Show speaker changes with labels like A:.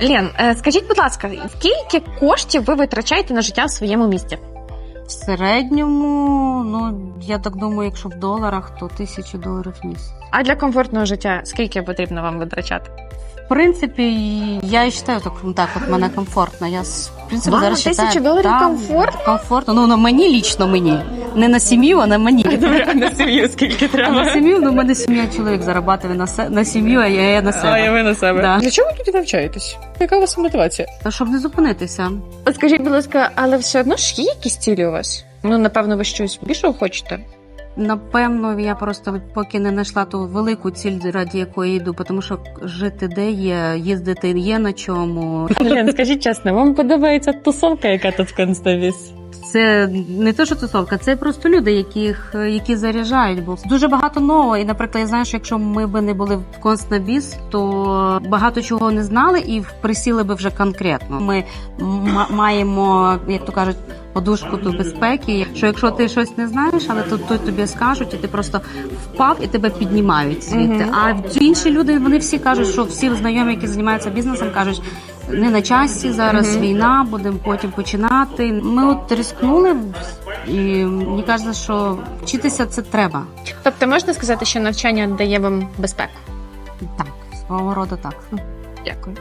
A: Лен, е, скажіть, будь ласка, скільки коштів ви витрачаєте на життя в своєму місті?
B: В середньому, ну я так думаю, якщо в доларах, то тисячу доларів в місяць.
A: А для комфортного життя скільки потрібно вам витрачати?
B: В принципі, я і вважаю, так, ну, так от мене комфортно. Я в принципі
A: Вам
B: зараз
A: тисячу доларів комфортно?
B: Комфортно. Ну на мені лічно мені. Не на сім'ю, а на мені.
A: Добре, а на сім'ю скільки
B: А на сім'ю, ну в мене сім'я чоловік зарабатує на се- на сім'ю, а я, я на себе.
A: ви на себе.
B: Да.
A: Для чого ви тут навчаєтесь? Яка у вас мотивація?
B: Та щоб не зупинитися.
A: Скажіть, будь ласка, але все одно ж є якісь цілі у вас? Ну, напевно, ви щось більшого хочете?
B: Напевно, я просто поки не знайшла ту велику ціль, раді якої йду, тому що жити де є, їздити є на чому.
A: Лен, скажіть чесно, вам подобається тусовка, яка тут в Констовіс?
B: Це не те, що тусовка, це просто люди, яких які заряджають. Бо дуже багато нового. І, наприклад, я знаю, що якщо ми би не були в Констнабіс, то багато чого не знали і присіли би вже конкретно. Ми маємо, як то кажуть, подушку ту безпеки. Що якщо ти щось не знаєш, але тут, тут тобі скажуть, і ти просто впав і тебе піднімають звідти.
A: Мгм.
B: А інші люди вони всі кажуть, що всі знайомі, які займаються бізнесом, кажуть. Не на часі зараз війна, будемо потім починати. Ми от рискнули, і мені каже, що вчитися це треба.
A: Тобто можна сказати, що навчання дає вам безпеку?
B: Так, свого роду так.
A: Дякую.